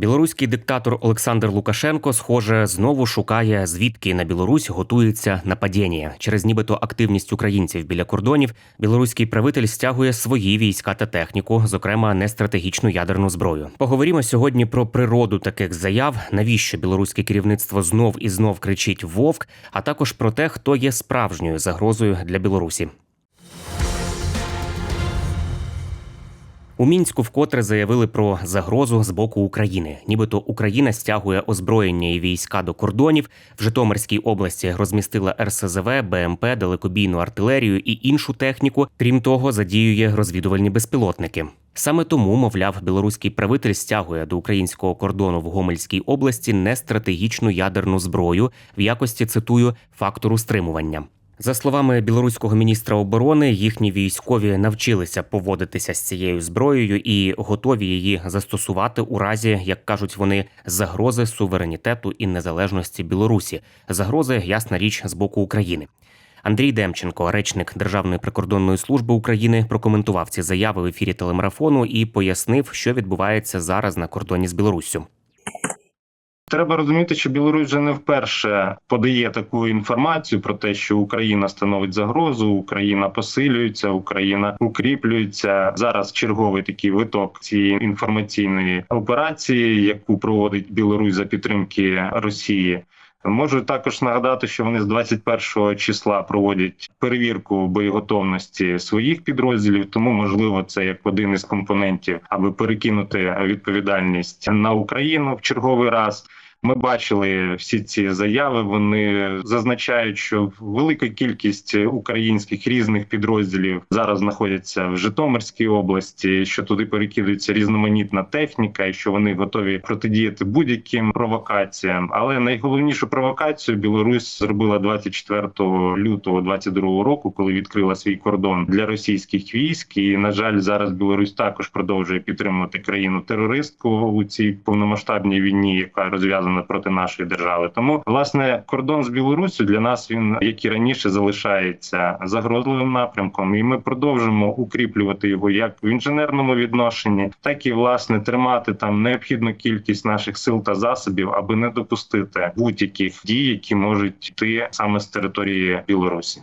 Білоруський диктатор Олександр Лукашенко, схоже, знову шукає звідки на Білорусь готується нападіння. Через нібито активність українців біля кордонів. Білоруський правитель стягує свої війська та техніку, зокрема нестратегічну ядерну зброю. Поговоримо сьогодні про природу таких заяв, навіщо білоруське керівництво знов і знов кричить вовк, а також про те, хто є справжньою загрозою для Білорусі. У мінську вкотре заявили про загрозу з боку України. Нібито Україна стягує озброєння і війська до кордонів. В Житомирській області розмістила РСЗВ, БМП, далекобійну артилерію і іншу техніку. Крім того, задіює розвідувальні безпілотники. Саме тому, мовляв, білоруський правитель стягує до українського кордону в Гомельській області нестратегічну ядерну зброю в якості цитую фактору стримування. За словами білоруського міністра оборони, їхні військові навчилися поводитися з цією зброєю і готові її застосувати у разі, як кажуть вони, загрози суверенітету і незалежності Білорусі, загрози, ясна річ, з боку України. Андрій Демченко, речник Державної прикордонної служби України, прокоментував ці заяви в ефірі телемарафону і пояснив, що відбувається зараз на кордоні з Білоруссю. Треба розуміти, що Білорусь вже не вперше подає таку інформацію про те, що Україна становить загрозу, Україна посилюється, Україна укріплюється. Зараз черговий такий виток цієї інформаційної операції, яку проводить Білорусь за підтримки Росії. Можу також нагадати, що вони з 21 числа проводять перевірку боєготовності своїх підрозділів, тому можливо це як один із компонентів, аби перекинути відповідальність на Україну в черговий раз. Ми бачили всі ці заяви. Вони зазначають, що велика кількість українських різних підрозділів зараз знаходяться в Житомирській області, що туди перекидується різноманітна техніка, і що вони готові протидіяти будь-яким провокаціям. Але найголовнішу провокацію Білорусь зробила 24 лютого 22 року, коли відкрила свій кордон для російських військ. І на жаль, зараз Білорусь також продовжує підтримувати країну терористку у цій повномасштабній війні, яка розв'язана проти нашої держави. Тому власне кордон з Білоруссю для нас він як і раніше залишається загрозливим напрямком, і ми продовжимо укріплювати його як в інженерному відношенні, так і власне тримати там необхідну кількість наших сил та засобів, аби не допустити будь-яких дій, які можуть йти саме з території Білорусі.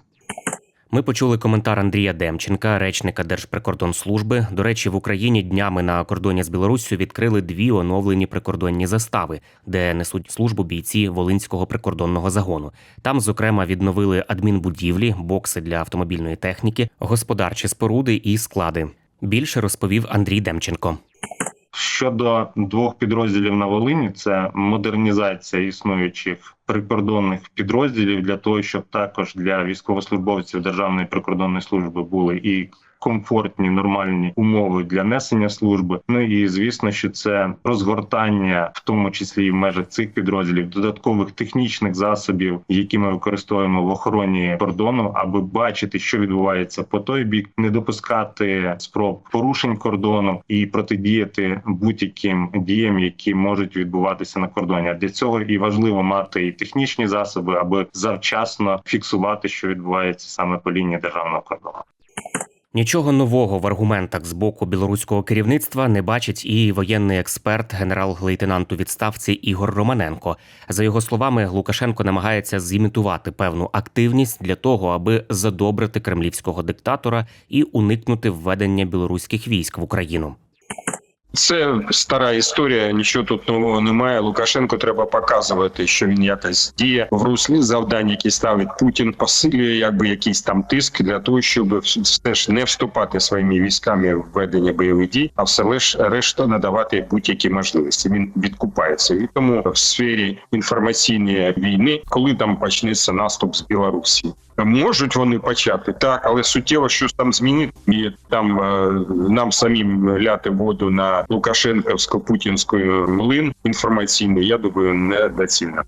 Ми почули коментар Андрія Демченка, речника Держприкордонслужби. До речі, в Україні днями на кордоні з Білоруссю відкрили дві оновлені прикордонні застави, де несуть службу бійці Волинського прикордонного загону. Там, зокрема, відновили адмінбудівлі, бокси для автомобільної техніки, господарчі споруди і склади. Більше розповів Андрій Демченко. Щодо двох підрозділів на Волині, це модернізація існуючих прикордонних підрозділів для того, щоб також для військовослужбовців Державної прикордонної служби були і комфортні нормальні умови для несення служби. Ну і звісно, що це розгортання, в тому числі і в межах цих підрозділів, додаткових технічних засобів, які ми використовуємо в охороні кордону, аби бачити, що відбувається по той бік, не допускати спроб порушень кордону і протидіяти будь-яким діям, які можуть відбуватися на кордоні. А для цього і важливо мати і технічні засоби, аби завчасно фіксувати, що відбувається саме по лінії державного кордону. Нічого нового в аргументах з боку білоруського керівництва не бачить і воєнний експерт, генерал-лейтенант у відставці Ігор Романенко. За його словами, Лукашенко намагається зімітувати певну активність для того, аби задобрити кремлівського диктатора і уникнути введення білоруських військ в Україну. Це стара історія, нічого тут нового немає. Лукашенко треба показувати, що він якось діє в руслі завдань, які ставить Путін, посилює якби якийсь там тиск для того, щоб все ж не вступати своїми військами в ведення бойових дій, а все лиш решта надавати будь-які можливості. Він відкупається. І тому в сфері інформаційної війни, коли там почнеться наступ з Білорусі. Можуть вони почати так, але суттєво щось там змінити і там е, нам самим ляти воду на Лукашенківсько путінську млин інформаційний, я думаю, недоцільно.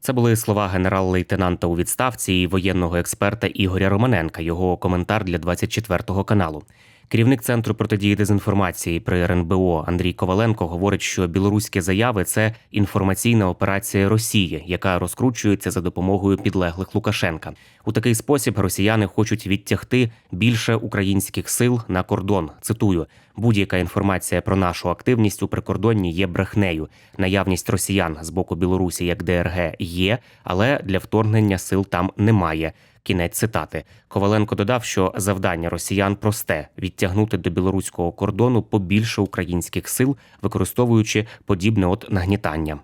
Це були слова генерал-лейтенанта у відставці і воєнного експерта Ігоря Романенка. Його коментар для 24 каналу. Керівник центру протидії дезінформації при РНБО Андрій Коваленко говорить, що білоруські заяви це інформаційна операція Росії, яка розкручується за допомогою підлеглих Лукашенка. У такий спосіб росіяни хочуть відтягти більше українських сил на кордон. Цитую: будь-яка інформація про нашу активність у прикордонні є брехнею. Наявність росіян з боку Білорусі як ДРГ є, але для вторгнення сил там немає. Кінець цитати Коваленко додав, що завдання росіян просте відтягнути до білоруського кордону побільше українських сил, використовуючи подібне от нагнітання.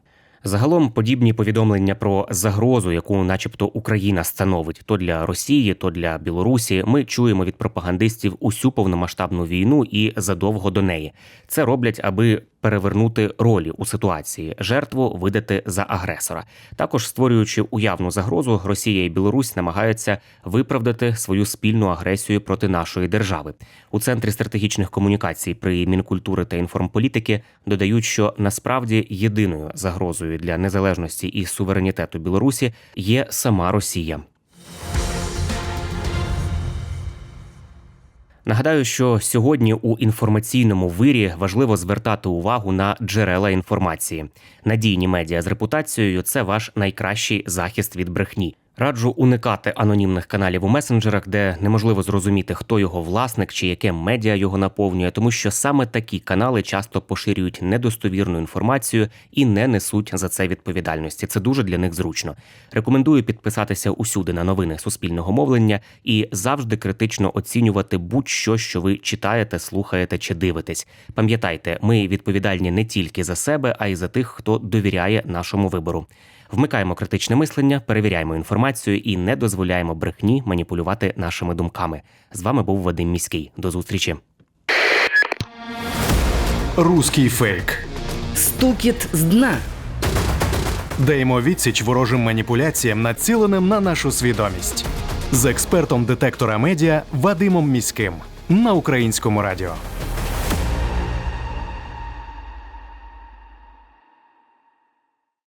Загалом подібні повідомлення про загрозу, яку, начебто, Україна становить то для Росії, то для Білорусі, ми чуємо від пропагандистів усю повномасштабну війну і задовго до неї. Це роблять, аби перевернути ролі у ситуації, жертву видати за агресора. Також створюючи уявну загрозу, Росія і Білорусь намагаються виправдати свою спільну агресію проти нашої держави. У центрі стратегічних комунікацій при мінкультури та інформполітики додають, що насправді єдиною загрозою для незалежності і суверенітету Білорусі є сама Росія. Нагадаю, що сьогодні у інформаційному вирі важливо звертати увагу на джерела інформації. Надійні медіа з репутацією це ваш найкращий захист від брехні. Раджу уникати анонімних каналів у месенджерах, де неможливо зрозуміти, хто його власник чи яке медіа його наповнює, тому що саме такі канали часто поширюють недостовірну інформацію і не несуть за це відповідальності. Це дуже для них зручно. Рекомендую підписатися усюди на новини суспільного мовлення і завжди критично оцінювати будь-що, що ви читаєте, слухаєте чи дивитесь. Пам'ятайте, ми відповідальні не тільки за себе, а й за тих, хто довіряє нашому вибору. Вмикаємо критичне мислення, перевіряємо інформацію і не дозволяємо брехні маніпулювати нашими думками. З вами був Вадим Міський. До зустрічі. Руський фейк. Стукіт з дна. Даємо відсіч ворожим маніпуляціям, націленим на нашу свідомість. З експертом детектора медіа Вадимом Міським на українському радіо.